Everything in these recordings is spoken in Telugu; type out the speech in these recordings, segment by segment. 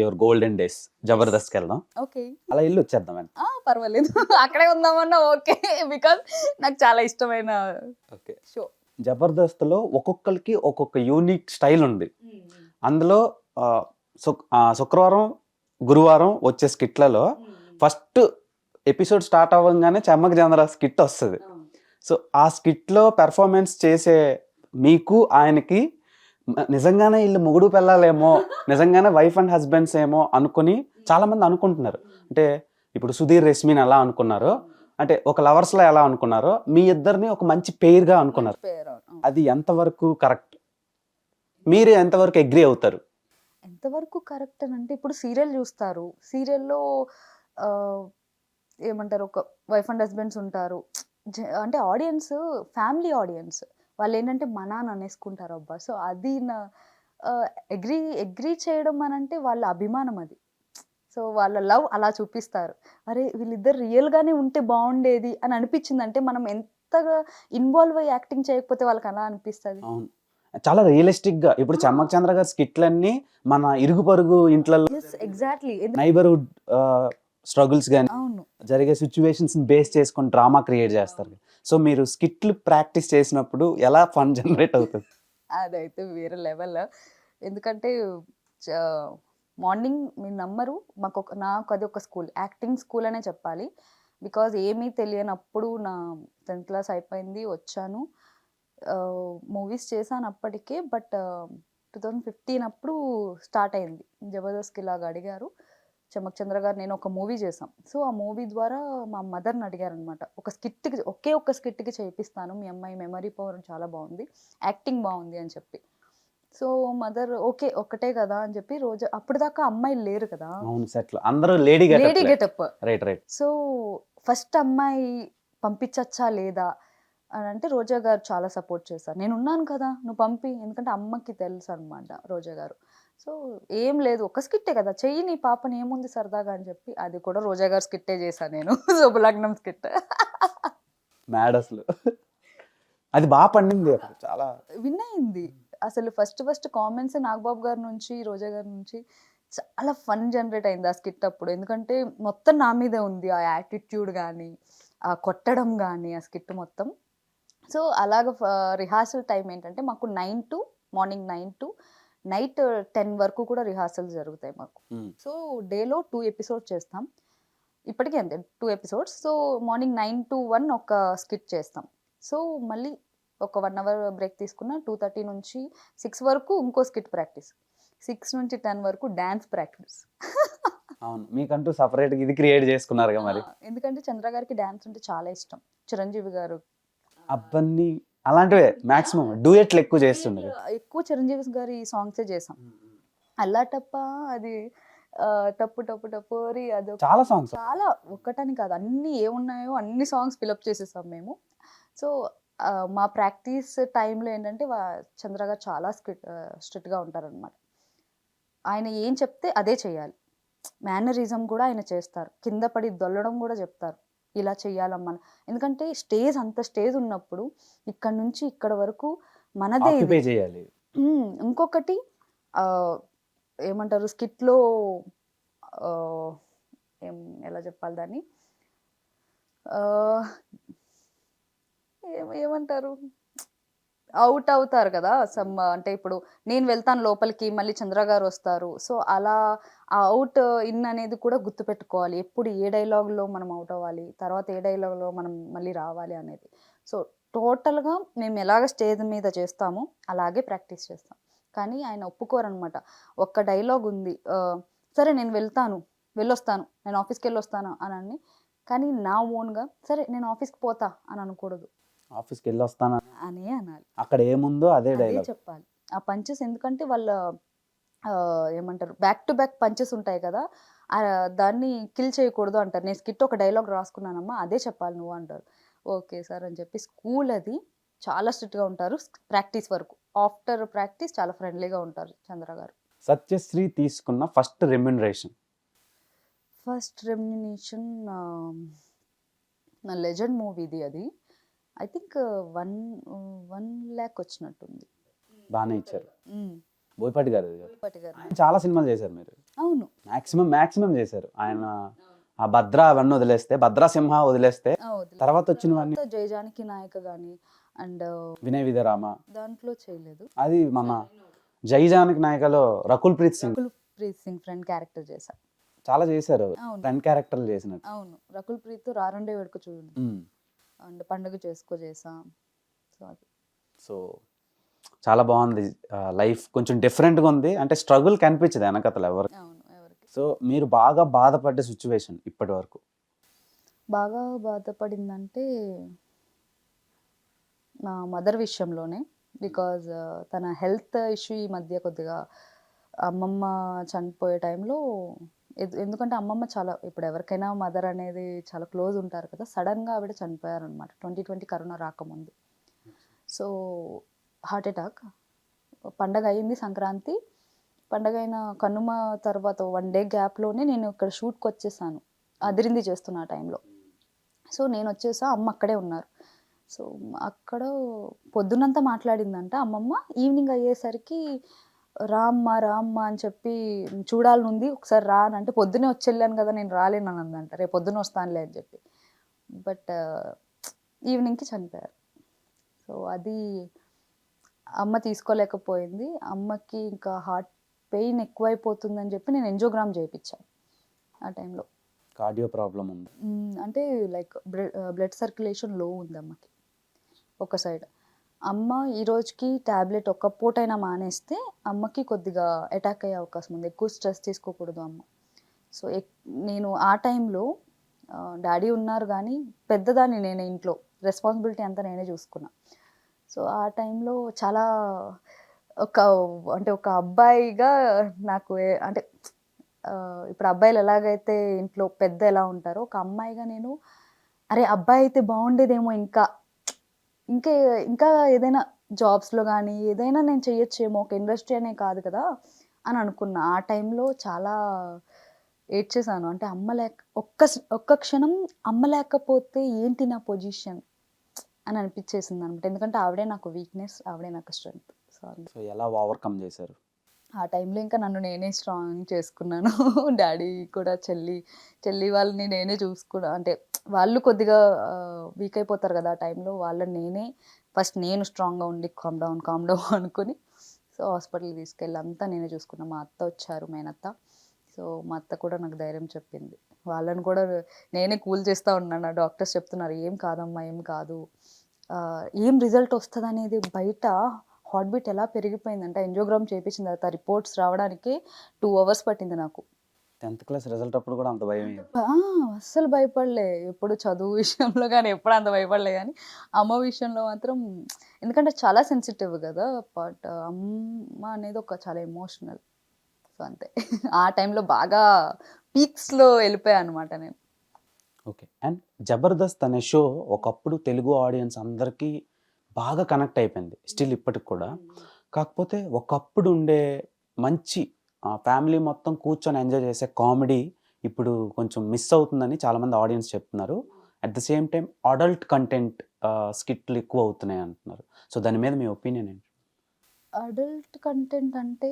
యువర్ గోల్డెన్ డేస్ జబర్దస్త్కి వెళ్దాం ఓకే. అలా ఇల్లు వచ్చేద్దాం అండి పర్వాలేదు. అక్కడే ఉందామన్నా ఓకే. బికాజ్ నాకు చాలా ఇష్టమైన ఓకే. షో జబర్దస్త్లో ఒక్కొక్కరికి ఒక్కొక్క యూనిక్ స్టైల్ ఉంది. అందులో ఆ, శుక్- ఆ, శుక్రవారం గురువారం వచ్చే స్కిట్లలో ఫస్ట్ ఎపిసోడ్ స్టార్ట్ అవ్వగానే చెమ్మక చంద్ర స్కిట్ వస్తుంది. సో ఆ స్కిట్లో పెర్ఫార్మెన్స్ చేసే మీకు ఆయనకి నిజంగానే వీళ్ళు మొగుడు పెళ్ళాలేమో నిజంగానే వైఫ్ అండ్ హస్బెండ్స్ ఏమో అనుకుని చాలా మంది అనుకుంటున్నారు. అంటే ఇప్పుడు సుధీర్ రెస్మిన్ ఎలా అనుకున్నారు? అంటే ఒక లవర్స్లో ఎలా అనుకున్నారో? మీ ఇద్దరిని ఒక మంచి పేర్గా అనుకున్నారు. అది ఎంతవరకు కరెక్ట్ మీరు ఎంతవరకు అగ్రి అవుతారు? ఎంతవరకు కరెక్ట్ అని అంటే ఇప్పుడు సీరియల్ చూస్తారు. సీరియల్లో ఏమంటారు? ఒక వైఫ్ అండ్ హస్బెండ్స్ ఉంటారు. అంటే ఆడియన్స్ ఫ్యామిలీ ఆడియన్స్ వాళ్ళు ఏంటంటే మన అని అనేసుకుంటారు అబ్బా. సో అది నా అగ్రి అగ్రి చేయడం అని అంటే వాళ్ళ అభిమానం అది. సో వాళ్ళ లవ్ అలా చూపిస్తారు. అరే వీళ్ళిద్దరు రియల్గానే ఉంటే బాగుండేది అని అనిపించింది అంటే మనం ఎంతగా ఇన్వాల్వ్ అయ్యి యాక్టింగ్ చేయకపోతే వాళ్ళకి అలా అనిపిస్తుంది? అవును. చాలా రియలిస్టిక్గా ఇప్పుడు చెమ్మక్ చంద్ర గారి స్కిట్లన్నీ మన ఇరుగు పరుగు ఇంట్లలో ఎస్ ఎగ్జాక్ట్లీ నైబర్హుడ్ స్ట్రగుల్స్ కానీ జరిగే సిచ్యువేషన్స్ బేస్ చేసుకొని డ్రామా క్రియేట్ చేస్తారు. సో మీరు స్కిట్లు ప్రాక్టీస్ చేసినప్పుడు ఎలా ఫన్ జనరేట్ అవుతుంది? అదైతే వేరే లెవెల్ ఎందుకంటే మార్నింగ్ మీరు నమ్మరు మాకు ఒక నాకు అది ఒక స్కూల్ యాక్టింగ్ స్కూల్ అనే చెప్పాలి. బికాజ్ ఏమీ తెలియనప్పుడు నా టెన్త్ క్లాస్ అయిపోయింది వచ్చాను. మూవీస్ చేశాను అప్పటికే బట్ టూ థౌజండ్ ఫిఫ్టీన్ అప్పుడు స్టార్ట్ అయింది. జబర్దస్త్కి ఇలాగ అడిగారు. చమక్ చంద్ర గారు నేను ఒక మూవీ చేశాం. సో ఆ మూవీ ద్వారా మా మదర్ని అడిగారు అనమాట ఒక స్కిట్కి ఒకే ఒక స్కిట్కి చేపిస్తాను మీ అమ్మాయి మెమరీ పవర్ చాలా బాగుంది యాక్టింగ్ బాగుంది అని చెప్పి. సో మదర్ ఓకే ఒక్కటే కదా అని చెప్పి రోజు అప్పుడు దాకా అమ్మాయిలు లేరు కదా. అవును అందరూ lady lady getup. Right right. So first అమ్మాయి పంపించచ్చా లేదా అని అంటే రోజా గారు చాలా సపోర్ట్ చేశారు. నేను ఉన్నాను కదా నువ్వు పంపి. ఎందుకంటే అమ్మకి తెలుసు అనమాట రోజా గారు. సో ఏం లేదు. ఒక స్కిట్టే కదా. చెయ్యి నీ పాపని ఏముంది సరదాగా అని చెప్పి అది కూడా రోజా గారు స్కిట్టే చేశాను నేను. శుభలగ్నం స్కిట్. మ్యాడ్ అసలు. అది బాగా పండింది చాలా విన్ అయింది. అసలు ఫస్ట్ ఫస్ట్ కామెంట్స్ నాగబాబు గారి నుంచి రోజా గారి నుంచి చాలా ఫన్ జనరేట్ అయింది ఆ స్కిట్ అప్పుడు. ఎందుకంటే మొత్తం నా మీదే ఉంది ఆ యాటిట్యూడ్ కానీ ఆ కొట్టడం కానీ ఆ స్కిట్ మొత్తం. సో అలాగ రిహార్సల్ టైం ఏంటంటే మాకు nine to morning nine to night ten వరకు కూడా రిహార్సల్స్ జరుగుతాయి మాకు. మ్మ్. సో డేలో టూ ఎపిసోడ్ చేస్తాం. ఇప్పటికీ అంతే two episodes. So morning nine to one ఒక స్కిట్ చేస్తాం. సో మళ్ళీ ఒక వన్ అవర్ బ్రేక్ తీసుకున్న టూ థర్టీ నుంచి సిక్స్ వరకు ఇంకో స్కిట్ ప్రాక్టీస్. సిక్స్ నుంచి టెన్ వరకు డ్యాన్స్ ప్రాక్టీస్. అవును మీకంటూ సపరేట్ ఇది క్రియేట్ చేసుకున్నారు మరి. ఎందుకంటే చంద్ర గారికి డ్యాన్స్ అంటే చాలా ఇష్టం. చిరంజీవి గారు అబ్బన్ని అలాంటివే మాక్సిమం. డూయెట్లు ఎక్కువ చేస్తుండే ఎక్కువ చిరంజీవి గారి సాంగ్సే చేసాం. అల్లా టప్ప అది టప్పు టప్పు టపోరి అది చాలా సాంగ్స్ చాలా ఒక్కటని కాదు. అన్ని ఏమున్నాయో అన్ని సాంగ్స్ ఫిలప్ చేసేసాం మేము. సో మా ప్రాక్టీస్ టైంలో ఏంటంటే చంద్ర గారు చాలా స్ట్రిక్ట్ స్ట్రిక్ట్గా ఉంటారనమాట ఆయన ఏం చెప్తే అదే చేయాలి. మేనరిజం కూడా ఆయన చేస్తారు. కింద పడి దొల్లడం కూడా చెప్తారు. ఇలా చెయ్యాలమ్మా అని. ఎందుకంటే స్టేజ్ అంత స్టేజ్ ఉన్నప్పుడు ఇక్కడ నుంచి ఇక్కడ వరకు మనదే చేయాలి. ఇంకొకటి ఆ, ఏమంటారు స్కిట్లో ఏం ఎలా చెప్పాలి దాన్ని ఏమంటారు అవుట్ అవుతారు కదా సమ్ అంటే ఇప్పుడు నేను వెళ్తాను లోపలికి మళ్ళీ చంద్ర గారు వస్తారు. సో అలా ఆ అవుట్ ఇన్ అనేది కూడా గుర్తుపెట్టుకోవాలి. ఎప్పుడు ఏ డైలాగ్లో మనం అవుట్ అవ్వాలి తర్వాత ఏ డైలాగ్లో మనం మళ్ళీ రావాలి అనేది. సో టోటల్గా మేము ఎలాగ స్టేజ్ మీద చేస్తామో అలాగే ప్రాక్టీస్ చేస్తాం. కానీ ఆయన ఒప్పుకోరనమాట. ఒక్క డైలాగ్ ఉంది సరే నేను వెళ్తాను వెళ్ళొస్తాను నేను ఆఫీస్కి వెళ్ళొస్తాను అని అని కానీ నా ఓన్గా సరే నేను ఆఫీస్కి పోతా అని అనకూడదు. ఆఫీస్కి వెళ్ళి వస్తాను అనే అనాలి. అక్కడ ఏముందో అదే డైలాగ్ చెప్పాలి. ఆ పంచెస్ ఎందుకంటే వాళ్ళ ఏమంటారు బ్యాక్ టు బ్యాక్ పంచెస్ ఉంటాయి కదా దాన్ని కిల్ చేయకూడదు అంటారు. నేను స్కిట్ ఒక డైలాగ్ రాసుకున్నానమ్మా అదే చెప్పాలి నువ్వు అంటారు. ఓకే సార్ అని చెప్పి స్కూల్ అది చాలా స్ట్రిక్ట్గా ఉంటారు. ప్రాక్టీస్ వరకు. ఆఫ్టర్ ప్రాక్టీస్ చాలా ఫ్రెండ్లీగా ఉంటారు చంద్ర గారు. సత్యశ్రీ తీసుకున్న ఫస్ట్ రెమ్యునరేషన్ ఫస్ట్ రెమ్యునేషన్ నా లెజెండ్ మూవీది అది. I think one one lakh వచ్చినట్టుంది. బాగానే ఇచ్చారు. బోయపాటి గారు గారు. ఆయన చాలా సినిమాలు చేశారు మీరు. అవును. మాక్సిమం మాక్సిమం చేశారు. ఆయన ఆ భద్ర అవన్నీ వదిలేస్తే భద్రా సింహ వదిలేస్తే. తర్వాత వచ్చినవన్నీ జయజానకి నాయక కానీ అండ్ వినయ్ విధరామ. దాంట్లో చేయలేదు. అది మన జై జానకి నాయకలో రకుల్ ప్రీత్ సింగ్. రకుల్ ప్రీత్ సింగ్ ఫ్రెండ్ క్యారెక్టర్ చేశా. చాలా చేశారు. అవును. ఫ్రెండ్ క్యారెక్టర్లు చేసినట్టు. అవును. రకుల్ ప్రీత్ రారండే వేడుక చూడండి. అండ్ పండుగ చేసుకో చేసా. సో అది. సో చాలా బాగుంది. లైఫ్ కొంచెం డిఫరెంట్గా ఉంది. అంటే స్ట్రగుల్ కనిపించదు వెనకతలు ఎవరికి. అవును ఎవరికి. సో మీరు బాగా బాధపడ్డ సిచ్యువేషన్ ఇప్పటి వరకు? బాగా బాధపడిందంటే నా మదర్ విషయంలోనే. బికాజ్ తన హెల్త్ ఇష్యూ ఈ మధ్య కొద్దిగా అమ్మమ్మ చనిపోయే టైంలో ఎందుకంటే అమ్మమ్మ చాలా ఇప్పుడు ఎవరికైనా మదర్ అనేది చాలా క్లోజ్ ఉంటారు కదా సడన్గా ఆవిడ చనిపోయారనమాట ట్వంటీ ట్వంటీ కరోనా రాకముందు. సో హార్ట్ అటాక్ పండగ అయింది సంక్రాంతి. పండగ అయిన కనుమ తర్వాత వన్ డే గ్యాప్లోనే నేను ఇక్కడ షూట్కి వచ్చేసాను. అదిరింది చేస్తున్న ఆ టైంలో సో నేను వచ్చేసా అమ్మ అక్కడే ఉన్నారు. సో అక్కడ పొద్దునంతా మాట్లాడిందంట. అమ్మమ్మ ఈవినింగ్ అయ్యేసరికి రామ్మ రామ్మ అని చెప్పి చూడాలనుంది. ఒకసారి రా అని అంటే పొద్దునే వచ్చి వెళ్ళాను కదా నేను రాలేను అని అందంట. రేపు పొద్దున వస్తానులే అని చెప్పి. బట్ ఈవినింగ్కి చనిపోయారు. సో అది అమ్మ తీసుకోలేకపోయింది. అమ్మకి ఇంకా హార్ట్ పెయిన్ ఎక్కువైపోతుందని చెప్పి నేను ఎంజోగ్రామ్ చేయించాను ఆ టైంలో. కార్డియో ప్రాబ్లం ఉంది. అంటే లైక్ బ్లడ్ సర్క్యులేషన్లో ఉంది అమ్మకి. ఒక సైడ్. అమ్మ ఈ రోజుకి ట్యాబ్లెట్ ఒక్క పూటైనా మానేస్తే అమ్మకి కొద్దిగా అటాక్ అయ్యే అవకాశం ఉంది. ఎక్కువ స్ట్రెస్ తీసుకోకూడదు అమ్మ. సో ఎక్- నేను ఆ టైంలో డాడీ ఉన్నారు కానీ పెద్దదాన్ని నేనే ఇంట్లో. రెస్పాన్సిబిలిటీ అంతా నేనే చూసుకున్నా. సో ఆ టైంలో చాలా ఒక అంటే ఒక అబ్బాయిగా నాకు అంటే ఇప్పుడు అబ్బాయిలు ఎలాగైతే ఇంట్లో పెద్ద ఎలా ఉంటారో ఒక అమ్మాయిగా నేను అరే అబ్బాయి అయితే బాగుండేదేమో ఇంకా ఇంకా ఇంకా ఏదైనా జాబ్స్లో కానీ ఏదైనా నేను చేయొచ్చేమో ఒక ఇండస్ట్రీ అనే కాదు కదా అని అనుకున్నా. ఆ టైంలో చాలా ఏడ్చేసాను అంటే అమ్మ లేక ఒక్క ఒక్క క్షణం అమ్మ లేకపోతే ఏంటి నా పొజిషన్ అని అనిపించేసింది అనమాట ఎందుకంటే ఆవిడే నాకు వీక్నెస్ ఆవిడే నాకు స్ట్రెంగ్త్ సో సో ఎలా ఓవర్కమ్ చేశారు? ఆ టైంలో ఇంకా నన్ను నేనే స్ట్రాంగ్ చేసుకున్నాను. డాడీ కూడా చెల్లి చెల్లి వాళ్ళని నేనే చూసుకున్నా అంటే వాళ్ళు కొద్దిగా వీక్ అయిపోతారు కదా ఆ టైంలో వాళ్ళని నేనే ఫస్ట్ నేను స్ట్రాంగ్గా ఉండి కామ్ డౌన్ కామ్ డౌన్ అనుకుని సో హాస్పిటల్కి తీసుకెళ్ళి అంతా నేనే చూసుకున్నాను మా అత్త వచ్చారు మేనత్త. సో మా అత్త కూడా నాకు ధైర్యం చెప్పింది. వాళ్ళని కూడా నేనే కూల్ చేస్తూ ఉన్నాను. డాక్టర్స్ చెప్తున్నారు ఏం కాదమ్మా ఏం కాదు. ఏం రిజల్ట్ వస్తుంది అనేది బయట హార్ట్ బీట్ ఎలా పెరిగిపోయిందంటే ఎంజోగ్రామ్ చేయించిన తర్వాత రిపోర్ట్స్ రావడానికి టూ అవర్స్ పట్టింది నాకు. టెన్త్ క్లాస్ రిజల్ట్ అప్పుడు కూడా అంత భయం అస్సలు భయపడలే. ఎప్పుడు చదువు విషయంలో కానీ ఎప్పుడు అంత భయపడలే కానీ అమ్మ విషయంలో మాత్రం ఎందుకంటే చాలా సెన్సిటివ్ కదా బట్ అమ్మ అనేది ఒక చాలా ఎమోషనల్ సో అంతే. ఆ టైంలో బాగా పీక్స్లో వెళ్ళిపోయా అనమాట నేను. ఓకే. అండ్ జబర్దస్త్ అనే షో ఒకప్పుడు తెలుగు ఆడియన్స్ అందరికీ బాగా కనెక్ట్ అయిపోయింది. స్టిల్ ఇప్పటికి కూడా. కాకపోతే ఒకప్పుడు ఉండే మంచి ఫ్యామిలీ మొత్తం కూర్చొని ఎంజాయ్ చేసే కామెడీ ఇప్పుడు కొంచెం మిస్ అవుతుందని చాలామంది ఆడియన్స్ చెప్తున్నారు. At the same time adult content స్కిట్లు ఎక్కువ అవుతున్నాయి అంటున్నారు. సో దాని మీద మీ ఒపీనియన్ ఏంటి? అడల్ట్ కంటెంట్ అంటే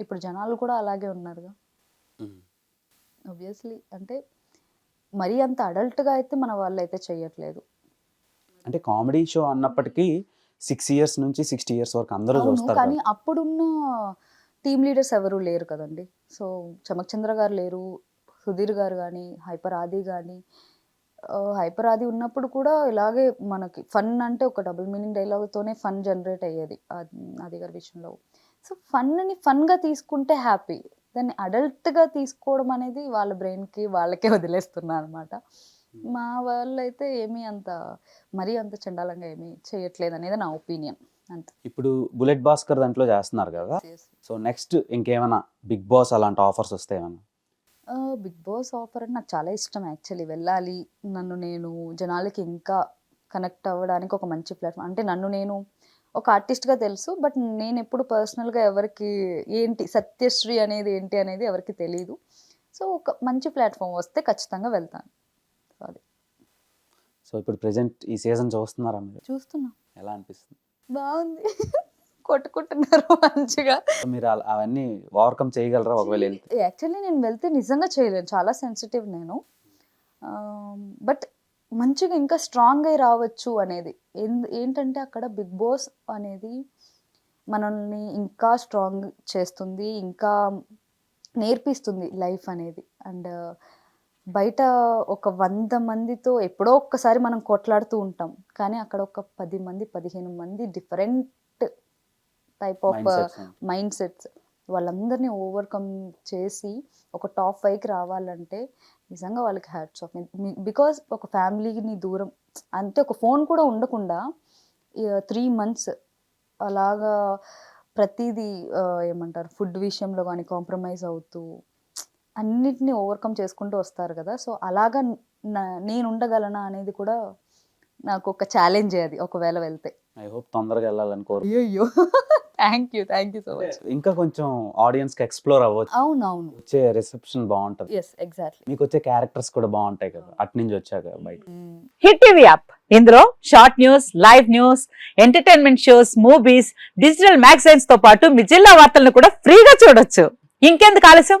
ఇప్పుడు జనాలు కూడా అలాగే ఉన్నారుగా. ఆబ్వియస్లీ అంటే మరీ అంత అడల్ట్గా అయితే మన వాళ్ళు అయితే చెయ్యట్లేదు. అంటే కామెడీ షో అన్నప్పటికీ సిక్స్ ఇయర్స్ నుంచి సిక్స్టీ ఇయర్స్ వరకు అందరూ చూస్తారు కానీ. అప్పుడున్న టీమ్ లీడర్స్ ఎవరు లేరు కదండి. సో చమక్ చంద్ర గారు లేరు సుధీర్ గారు కానీ హైపర్ ఆది కానీ హైపర్ ఆది ఉన్నప్పుడు కూడా ఇలాగే మనకి ఫన్ అంటే ఒక డబుల్ మీనింగ్ డైలాగ్తోనే ఫన్ జనరేట్ అయ్యేది ఆది గారి విషయంలో. సో ఫన్ని ఫన్గా తీసుకుంటే హ్యాపీ. దాన్ని అడల్ట్గా తీసుకోవడం అనేది వాళ్ళ బ్రెయిన్కి వాళ్ళకే వదిలేస్తున్నా అనమాట. మా వాళ్ళు అయితే ఏమీ అంత మరీ అంత చండాలంగా ఏమీ చేయట్లేదు అనేది నా ఒపీనియన్. అంతే. ఇప్పుడు బుల్లెట్ భాస్కర్ దాంట్లో చేస్తున్నారు కదా. సో నెక్స్ట్ ఇంకేమైనా బిగ్ బాస్ అలాంటి ఆఫర్స్ వస్తాయేమన్నా బిగ్ బాస్ ఆఫర్ అంటే నాకు చాలా ఇష్టం యాక్చువల్లీ. వెళ్ళాలి నన్ను నేను జనాలకి ఇంకా కనెక్ట్ అవ్వడానికి ఒక మంచి ప్లాట్ఫామ్. అంటే నన్ను నేను ఒక ఆర్టిస్ట్గా తెలుసు బట్ నేను ఎప్పుడు పర్సనల్గా ఎవరికి ఏంటి సత్యశ్రీ అనేది ఏంటి అనేది ఎవరికి తెలియదు సో ఒక మంచి ప్లాట్ఫామ్ వస్తే ఖచ్చితంగా వెళ్తాను. అది. సో ఇప్పుడు ప్రెసెంట్ ఈ సీజన్ చూస్తున్నారా మీరు? చూస్తున్నా. ఎలా అనిపిస్తుంది? బాగుంది. కొట్టుకుంటున్నారు మంచిగా. మీరు అవన్నీ ఓవర్కమ్ చేయగలరా ఒకవేళ వెళ్తే? యాక్చువల్లీ నేను వెళ్తే నిజంగా చేయలేను. చాలా సెన్సిటివ్ నేను. బట్ మంచిగా ఇంకా స్ట్రాంగ్ అయి రావచ్చు అనేది. ఏంటంటే అక్కడ బిగ్ బాస్ అనేది మనల్ని ఇంకా స్ట్రాంగ్ చేస్తుంది ఇంకా నేర్పిస్తుంది లైఫ్ అనేది. అండ్ బయట ఒక వంద మందితో ఎప్పుడో ఒక్కసారి మనం కొట్లాడుతూ ఉంటాం. కానీ అక్కడ ఒక పది మంది పదిహేను మంది different type of. Mind sets వాళ్ళందరినీ ఓవర్కమ్ చేసి ఒక టాప్ ఫైవ్కి రావాలంటే నిజంగా వాళ్ళకి హ్యాట్స్ ఆఫ్ బికాజ్ ఒక ఫ్యామిలీని దూరం అంతే ఒక ఫోన్ కూడా ఉండకుండా త్రీ మంత్స్ అలాగా ప్రతిదీ ఏమంటారు ఫుడ్ విషయంలో కానీ కాంప్రమైజ్ అవుతూ అన్నిటిని ఓవర్కమ్ చేసుకుంటూ వస్తారు కదా. సో అలాగా నా- నేను ఉండగలనా అనేది కూడా నాకు ఒక ఛాలెంజ్ అది ఒకవేళ వెళ్తే. ఐ హోప్ తొందరగా వెళ్ళాలని కోరు. అయ్యో thank you thank you so much ఇంకా కొంచెం ఆడియన్స్కి ఎక్స్ప్లోర్ అవ్వచ్చు. అవునవును. వచ్చే రిసెప్షన్ బాగుంటది. ఎస్ ఎగ్జాక్ట్లీ మీకు వచ్చే క్యారెక్టర్స్ కూడా బాగుంటాయి కదా. అటు నుంచి వచ్చాక బయట. Hit TV app. ఇందులో short news live news entertainment shows movies digital మ్యాగజైన్స్తో పాటు మీ జిల్లా వార్తలను కూడా ఫ్రీగా చూడొచ్చు. ఇంకెందుకు ఆలస్యం?